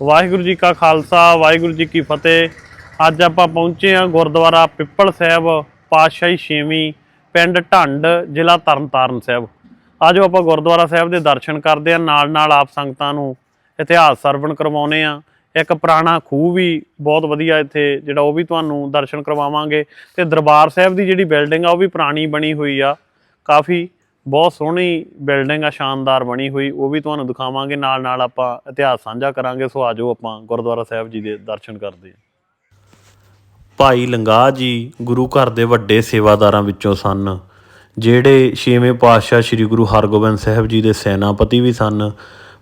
ਵਾਹਿਗੁਰੂ ਜੀ ਕਾ ਖਾਲਸਾ, ਵਾਹਿਗੁਰੂ ਜੀ ਕੀ ਫਤਿਹ। ਅੱਜ ਆਪਾਂ ਪਹੁੰਚੇ ਹਾਂ ਗੁਰਦੁਆਰਾ ਪਿੱਪਲ ਸਾਹਿਬ, ਪਾਤਸ਼ਾਹੀ ਛੇਵੀਂ ਪਿੰਡ ਢੰਡ, ਜ਼ਿਲ੍ਹਾ ਤਰਨਤਾਰਨ ਸਾਹਿਬ। ਆਜੋ ਆਪਾਂ ਗੁਰਦੁਆਰਾ ਸਾਹਿਬ ਦੇ ਦਰਸ਼ਨ ਕਰਦੇ ਹਾਂ ਨਾਲ ਨਾਲ ਆਪ ਸੰਗਤਾਂ ਨੂੰ ਇਤਿਹਾਸ ਸਰਵਣ ਕਰਵਾਉਨੇ ਆ ਇੱਕ ਪੁਰਾਣਾ ਖੂਹ ਵੀ ਬਹੁਤ ਵਧੀਆ ਇੱਥੇ, ਜਿਹੜਾ ਉਹ ਵੀ ਤੁਹਾਨੂੰ ਦਰਸ਼ਨ ਕਰਵਾਵਾਂਗੇ। ਤੇ ਦਰਬਾਰ ਸਾਹਿਬ ਦੀ ਜਿਹੜੀ ਬਿਲਡਿੰਗ ਆ, ਉਹ ਵੀ ਪੁਰਾਣੀ ਬਣੀ ਹੋਈ ਆ। ਕਾਫੀ ਬਹੁਤ ਸੋਹਣੀ ਬਿਲਡਿੰਗ ਆ, ਸ਼ਾਨਦਾਰ ਬਣੀ ਹੋਈ, ਉਹ ਵੀ ਤੁਹਾਨੂੰ ਦਿਖਾਵਾਂਗੇ ਨਾਲ ਨਾਲ ਆਪਾਂ ਇਤਿਹਾਸ ਸਾਂਝਾ ਕਰਾਂਗੇ, ਸੋ ਆਜੋ ਆਪਾਂ ਗੁਰਦੁਆਰਾ ਸਾਹਿਬ ਜੀ ਦੇ ਦਰਸ਼ਨ ਕਰਦੇ ਹਾਂ। ਭਾਈ ਲੰਗਾਹ ਜੀ ਗੁਰੂ ਘਰ ਦੇ ਵੱਡੇ ਸੇਵਾਦਾਰਾਂ ਵਿੱਚੋਂ ਸਨ, ਜਿਹੜੇ ਛੇਵੇਂ ਪਾਤਸ਼ਾਹ ਸ੍ਰੀ ਗੁਰੂ ਹਰਗੋਬਿੰਦ ਸਾਹਿਬ ਜੀ ਦੇ ਸੈਨਾਪਤੀ ਵੀ ਸਨ।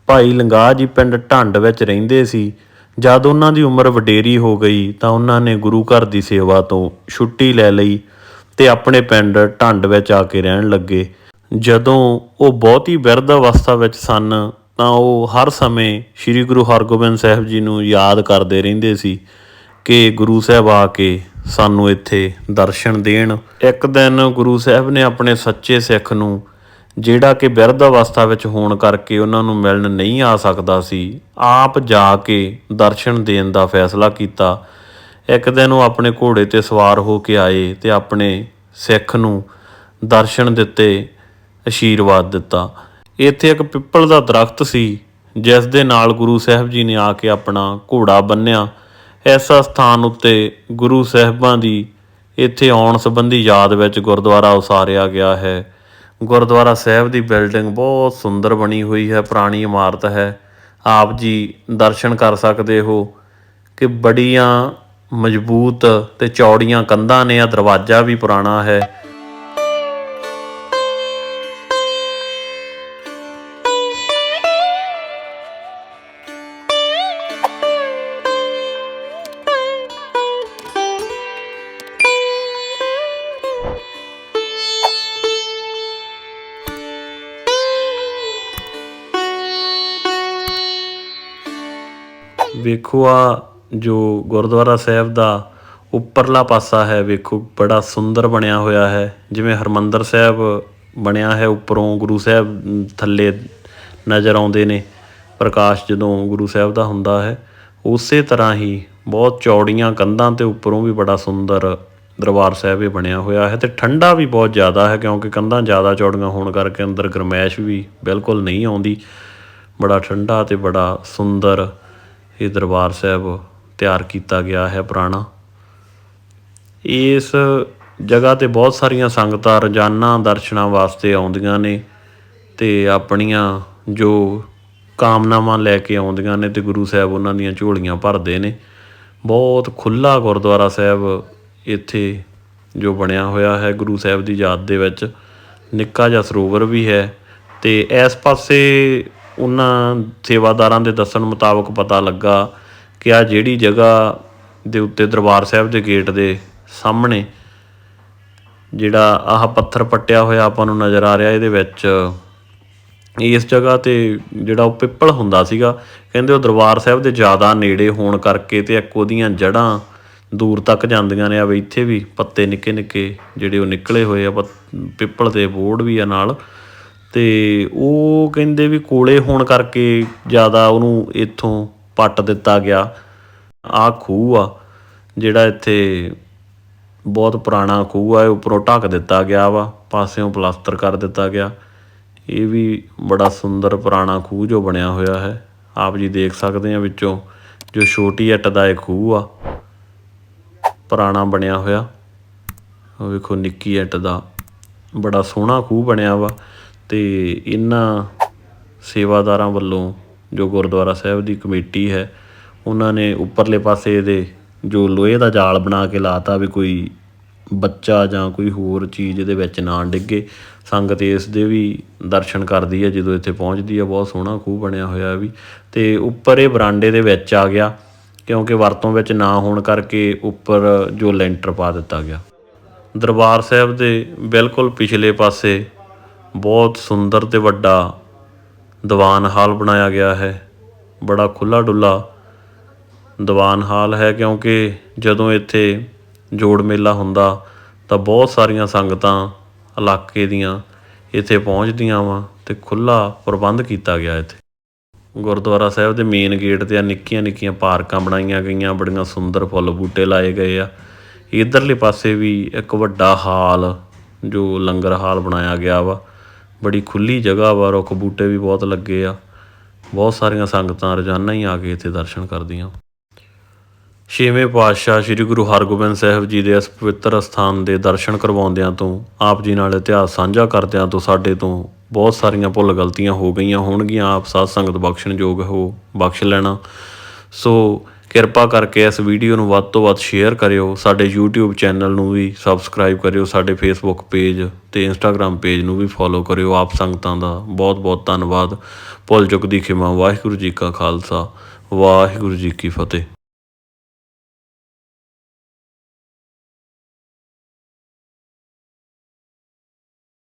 ਭਾਈ ਲੰਗਾਹ ਜੀ ਪਿੰਡ ਢੰਡ ਵਿੱਚ ਰਹਿੰਦੇ ਸੀ। ਜਦ ਉਹਨਾਂ ਦੀ ਉਮਰ ਵਡੇਰੀ ਹੋ ਗਈ, ਤਾਂ ਉਹਨਾਂ ਨੇ ਗੁਰੂ ਘਰ ਦੀ ਸੇਵਾ ਤੋਂ ਛੁੱਟੀ ਲੈ ਲਈ ਤੇ ਆਪਣੇ ਪਿੰਡ ਢੰਡ ਵਿੱਚ ਆ ਕੇ ਰਹਿਣ ਲੱਗੇ। ਜਦੋਂ ਉਹ ਬਹੁਤ ਹੀ ਬਿਰਧ ਅਵਸਥਾ ਵਿੱਚ ਸਨ, ਤਾਂ ਉਹ ਹਰ ਸਮੇਂ ਸ੍ਰੀ ਗੁਰੂ ਹਰਗੋਬਿੰਦ ਸਾਹਿਬ ਜੀ ਨੂੰ ਯਾਦ ਕਰਦੇ ਰਹਿੰਦੇ ਸੀ ਕਿ ਗੁਰੂ ਸਾਹਿਬ ਆ ਕੇ ਸਾਨੂੰ ਇੱਥੇ ਦਰਸ਼ਨ ਦੇਣ। ਇੱਕ ਦਿਨ ਗੁਰੂ ਸਾਹਿਬ ਨੇ ਆਪਣੇ ਸੱਚੇ ਸਿੱਖ ਨੂੰ, ਜਿਹੜਾ ਕਿ ਬਿਰਧ ਅਵਸਥਾ ਵਿੱਚ ਹੋਣ ਕਰਕੇ ਉਹਨਾਂ ਨੂੰ ਮਿਲਣ ਨਹੀਂ ਆ ਸਕਦਾ ਸੀ, ਆਪ ਜਾ ਕੇ ਦਰਸ਼ਨ ਦੇਣ ਦਾ ਫੈਸਲਾ ਕੀਤਾ। ਇੱਕ ਦਿਨ ਉਹ ਆਪਣੇ ਘੋੜੇ ਤੇ ਸਵਾਰ ਹੋ ਕੇ ਆਏ ਤੇ ਆਪਣੇ ਸਿੱਖ ਨੂੰ ਦਰਸ਼ਨ ਦਿੱਤੇ। ਅਸ਼ੀਰਵਾਦ ਦਿੱਤਾ। ਇੱਥੇ ਇੱਕ ਪਿੱਪਲ ਦਾ ਦਰਖਤ ਸੀ, ਜਿਸ ਦੇ ਨਾਲ ਗੁਰੂ ਸਾਹਿਬ ਜੀ ਨੇ ਆ ਕੇ ਆਪਣਾ ਘੋੜਾ ਬੰਨਿਆ। ਇਸ ਸਥਾਨ ਉੱਤੇ ਗੁਰੂ ਸਾਹਿਬਾਂ ਦੀ ਇੱਥੇ ਆਉਣ ਸੰਬੰਧੀ ਯਾਦ ਵਿੱਚ ਗੁਰਦੁਆਰਾ ਉਸਾਰਿਆ ਗਿਆ ਹੈ। ਗੁਰਦੁਆਰਾ ਸਾਹਿਬ ਦੀ ਬਿਲਡਿੰਗ ਬਹੁਤ ਸੁੰਦਰ ਬਣੀ ਹੋਈ ਹੈ, ਪੁਰਾਣੀ ਇਮਾਰਤ ਹੈ। ਆਪ ਜੀ ਦਰਸ਼ਨ ਕਰ ਸਕਦੇ ਹੋ ਕਿ ਬੜੀਆਂ ਮਜ਼ਬੂਤ ਤੇ ਚੌੜੀਆਂ ਕੰਧਾਂ ਨੇ ਆ ਦਰਵਾਜ਼ਾ ਵੀ ਪੁਰਾਣਾ ਹੈ। ਵੇਖੋ ਆ ਜੋ ਗੁਰਦੁਆਰਾ ਸਾਹਿਬ ਦਾ ਉੱਪਰਲਾ ਪਾਸਾ ਹੈ, ਵੇਖੋ ਬੜਾ ਸੁੰਦਰ ਬਣਿਆ ਹੋਇਆ ਹੈ। ਜਿਵੇਂ ਹਰਮੰਦਰ ਸਾਹਿਬ ਬਣਿਆ ਹੈ, ਉੱਪਰੋਂ ਗੁਰੂ ਸਾਹਿਬ ਥੱਲੇ ਨਜ਼ਰ ਆਉਂਦੇ ਨੇ, ਪ੍ਰਕਾਸ਼ ਜਦੋਂ ਗੁਰੂ ਸਾਹਿਬ ਦਾ ਹੁੰਦਾ ਹੈ, ਉਸੇ ਤਰ੍ਹਾਂ ਹੀ ਬਹੁਤ ਚੌੜੀਆਂ ਕੰਧਾਂ ਤੇ ਉੱਪਰੋਂ ਵੀ ਬੜਾ ਸੁੰਦਰ ਦਰਬਾਰ ਸਾਹਿਬ ਇਹ ਬਣਿਆ ਹੋਇਆ ਹੈ ਤੇ ਠੰਡਾ ਵੀ ਬਹੁਤ ਜ਼ਿਆਦਾ ਹੈ ਕਿਉਂਕਿ ਕੰਧਾਂ ਜ਼ਿਆਦਾ ਚੌੜੀਆਂ ਹੋਣ ਕਰਕੇ ਅੰਦਰ ਗਰਮੈਸ਼ ਵੀ ਬਿਲਕੁਲ ਨਹੀਂ ਆਉਂਦੀ। ਬੜਾ ਠੰਡਾ ਤੇ ਬੜਾ ਸੁੰਦਰ ਇਹ ਦਰਬਾਰ ਸਾਹਿਬ ਤਿਆਰ ਕੀਤਾ ਗਿਆ ਹੈ ਪੁਰਾਣਾ। ਇਸ ਜਗ੍ਹਾ ਤੇ ਬਹੁਤ ਸਾਰੀਆਂ ਸੰਗਤਾਂ ਰੋਜ਼ਾਨਾ ਦਰਸ਼ਨਾਂ ਵਾਸਤੇ ਆਉਂਦੀਆਂ ਨੇ ਤੇ ਆਪਣੀਆਂ ਜੋ ਕਾਮਨਾਵਾਂ ਲੈ ਕੇ ਆਉਂਦੀਆਂ ਨੇ ਤੇ ਗੁਰੂ ਸਾਹਿਬ ਉਹਨਾਂ ਦੀਆਂ ਝੋਲੀਆਂ ਭਰਦੇ ਨੇ। ਬਹੁਤ ਖੁੱਲਾ ਗੁਰਦੁਆਰਾ ਸਾਹਿਬ ਇੱਥੇ ਜੋ ਬਣਿਆ ਹੋਇਆ ਹੈ ਗੁਰੂ ਸਾਹਿਬ ਦੀ ਯਾਦ ਦੇ ਵਿੱਚ। ਨਿੱਕਾ ਜਿਹਾ ਸਰੋਵਰ ਵੀ ਹੈ ਤੇ ਇਸ ਪਾਸੇ ਉਹਨਾਂ ਸੇਵਾਦਾਰਾਂ ਦੇ ਦੱਸਣ ਮੁਤਾਬਕ ਪਤਾ ਲੱਗਾ ਕਿ ਆ ਜਿਹੜੀ ਜਗ੍ਹਾ ਦੇ ਉੱਤੇ ਦਰਬਾਰ ਸਾਹਿਬ ਦੇ ਗੇਟ ਦੇ ਸਾਹਮਣੇ ਜਿਹੜਾ ਆਹ ਪੱਥਰ ਪੱਟਿਆ ਹੋਇਆ ਆਪਾਂ ਨੂੰ ਨਜ਼ਰ ਆ ਰਿਹਾ, ਇਹਦੇ ਵਿੱਚ ਇਸ ਜਗ੍ਹਾ ਤੇ ਜਿਹੜਾ ਉਹ ਪਿੱਪਲ ਹੁੰਦਾ ਸੀਗਾ, ਕਹਿੰਦੇ ਉਹ ਦਰਬਾਰ ਸਾਹਿਬ ਦੇ ਜ਼ਿਆਦਾ ਨੇੜੇ ਹੋਣ ਕਰਕੇ ਤੇ ਇੱਕ ਉਹਦੀਆਂ ਜੜ੍ਹਾਂ ਦੂਰ ਤੱਕ ਜਾਂਦੀਆਂ ਨੇ, ਆ ਵੀ ਇੱਥੇ ਵੀ ਪੱਤੇ ਨਿੱਕੇ ਨਿੱਕੇ ਜਿਹੜੇ ਉਹ ਨਿਕਲੇ ਹੋਏ ਆ ਪਿੱਪਲ ਦੇ ਬੋਰਡ ਵੀ ਆ ਨਾਲ। ਤੇ ਉਹ ਕਹਿੰਦੇ ਵੀ ਕੋਲੇ ਹੋਣ ਕਰਕੇ ਜ਼ਿਆਦਾ ਉਹਨੂੰ ਇੱਥੋਂ ਪੱਟ ਦਿੱਤਾ ਗਿਆ। ਆ ਖੂਹ ਆ, ਜਿਹੜਾ ਇੱਥੇ ਬਹੁਤ ਪੁਰਾਣਾ ਖੂਹ ਆ ਉੱਪਰੋਂ ਢੱਕ ਦਿੱਤਾ ਗਿਆ ਵਾ, ਪਾਸਿਓਂ ਪਲਾਸਟਰ ਕਰ ਦਿੱਤਾ ਗਿਆ। ਇਹ ਵੀ ਬੜਾ ਸੁੰਦਰ ਪੁਰਾਣਾ ਖੂਹ ਜੋ ਬਣਿਆ ਹੋਇਆ ਹੈ। ਆਪ ਜੀ ਦੇਖ ਸਕਦੇ ਆ ਵਿੱਚੋਂ ਜੋ ਛੋਟੀ ਇੱਟ ਦਾ ਇਹ ਖੂਹ ਆ, ਪੁਰਾਣਾ ਬਣਿਆ ਹੋਇਆ। ਉਹ ਵੇਖੋ ਨਿੱਕੀ ਇੱਟ ਦਾ ਬੜਾ ਸੋਹਣਾ ਖੂਹ ਬਣਿਆ ਵਾ। ਅਤੇ ਇਹਨਾਂ ਸੇਵਾਦਾਰਾਂ ਵੱਲੋਂ ਜੋ ਗੁਰਦੁਆਰਾ ਸਾਹਿਬ ਦੀ ਕਮੇਟੀ ਹੈ, ਉਹਨਾਂ ਨੇ ਉੱਪਰਲੇ ਪਾਸੇ ਇਹਦੇ ਜੋ ਲੋਹੇ ਦਾ ਜਾਲ ਬਣਾ ਕੇ ਲਾਤਾ ਵੀ ਕੋਈ ਬੱਚਾ ਜਾਂ ਕੋਈ ਹੋਰ ਚੀਜ਼ ਇਹਦੇ ਵਿੱਚ ਨਾ ਡਿੱਗੇ। ਸੰਗਤ ਇਸ ਦੇ ਵੀ ਦਰਸ਼ਨ ਕਰਦੀ ਹੈ, ਜਦੋਂ ਇੱਥੇ ਪਹੁੰਚਦੀ ਹੈ, ਬਹੁਤ ਸੋਹਣਾ ਖੂਹ ਬਣਿਆ ਹੋਇਆ ਵੀ। ਤੇ ਉੱਪਰ ਇਹ ਬਰਾਂਡੇ ਦੇ ਵਿੱਚ ਆ ਗਿਆ, ਕਿਉਂਕਿ ਵਰਤੋਂ ਵਿੱਚ ਨਾ ਹੋਣ ਕਰਕੇ ਉੱਪਰ ਜੋ ਲੈਂਟਰ ਪਾ ਦਿੱਤਾ ਗਿਆ। ਦਰਬਾਰ ਸਾਹਿਬ ਦੇ ਬਿਲਕੁਲ ਪਿਛਲੇ ਪਾਸੇ ਬਹੁਤ ਸੁੰਦਰ ਤੇ ਵੱਡਾ ਦੀਵਾਨ ਹਾਲ ਬਣਾਇਆ ਗਿਆ ਹੈ। ਬੜਾ ਖੁੱਲਾ ਡੁੱਲਾ ਦੀਵਾਨ ਹਾਲ ਹੈ ਕਿਉਂਕਿ ਜਦੋਂ ਇੱਥੇ ਜੋੜ ਮੇਲਾ ਹੁੰਦਾ ਤਾਂ ਬਹੁਤ ਸਾਰੀਆਂ ਸੰਗਤਾਂ ਇਲਾਕੇ ਦੀਆਂ ਇੱਥੇ ਪਹੁੰਚਦੀਆਂ ਵਾ ਤੇ ਖੁੱਲਾ ਪ੍ਰਬੰਧ ਕੀਤਾ ਗਿਆ ਇੱਥੇ। ਗੁਰਦੁਆਰਾ ਸਾਹਿਬ ਦੇ ਮੇਨ ਗੇਟ ਤੇ ਆ ਨਿੱਕੀਆਂ ਨਿੱਕੀਆਂ ਪਾਰਕਾਂ ਬਣਾਈਆਂ ਗਈਆਂ, ਬੜੀਆਂ ਸੁੰਦਰ ਫੁੱਲ ਬੂਟੇ ਲਾਏ ਗਏ ਆ। ਇਧਰਲੇ ਪਾਸੇ ਵੀ ਇੱਕ ਵੱਡਾ ਹਾਲ ਜੋ ਲੰਗਰ ਹਾਲ ਬਣਾਇਆ ਗਿਆ ਵਾ। ਬੜੀ ਖੁੱਲ੍ਹੀ ਜਗ੍ਹਾ ਵਾ ਰੁੱਖ ਬੂਟੇ ਵੀ ਬਹੁਤ ਲੱਗੇ ਆ। ਬਹੁਤ ਸਾਰੀਆਂ ਸੰਗਤਾਂ ਰੋਜ਼ਾਨਾ ਹੀ ਆ ਕੇ ਇੱਥੇ ਦਰਸ਼ਨ ਕਰਦੀਆਂ। ਛੇਵੇਂ ਪਾਤਸ਼ਾਹ ਸ੍ਰੀ ਗੁਰੂ ਹਰਗੋਬਿੰਦ ਸਾਹਿਬ ਜੀ ਦੇ ਇਸ ਪਵਿੱਤਰ ਅਸਥਾਨ ਦੇ ਦਰਸ਼ਨ ਕਰਵਾਉਂਦਿਆਂ ਤੋਂ, ਆਪ ਜੀ ਨਾਲ ਇਤਿਹਾਸ ਸਾਂਝਾ ਕਰਦਿਆਂ ਤੋਂ ਸਾਡੇ ਤੋਂ ਬਹੁਤ ਸਾਰੀਆਂ ਭੁੱਲ ਗਲਤੀਆਂ ਹੋ ਗਈਆਂ ਹੋਣਗੀਆਂ। ਆਪ ਸਾਧ ਸੰਗਤ ਬਖਸ਼ਣਯੋਗ ਹੋ, ਬਖਸ਼ ਲੈਣਾ। ਸੋ ਕਿਰਪਾ ਕਰਕੇ ਇਸ ਵੀਡੀਓ ਨੂੰ ਵੱਧ ਤੋਂ ਵੱਧ ਸ਼ੇਅਰ ਕਰਿਓ, ਸਾਡੇ YouTube ਚੈਨਲ ਨੂੰ ਵੀ ਸਬਸਕ੍ਰਾਈਬ ਕਰਿਓ, ਸਾਡੇ Facebook ਪੇਜ ਤੇ Instagram ਪੇਜ ਨੂੰ ਵੀ ਫੋਲੋ ਕਰਿਓ। ਆਪ ਸੰਗਤਾਂ ਦਾ ਬਹੁਤ ਬਹੁਤ ਧੰਨਵਾਦ। ਭੁੱਲ ਚੁੱਕ ਦੀ ਖਿਮਾ, ਵਾਹਿਗੁਰੂ ਜੀ ਕਾ ਖਾਲਸਾ, ਵਾਹਿਗੁਰੂ ਜੀ ਕੀ ਫਤਿਹ।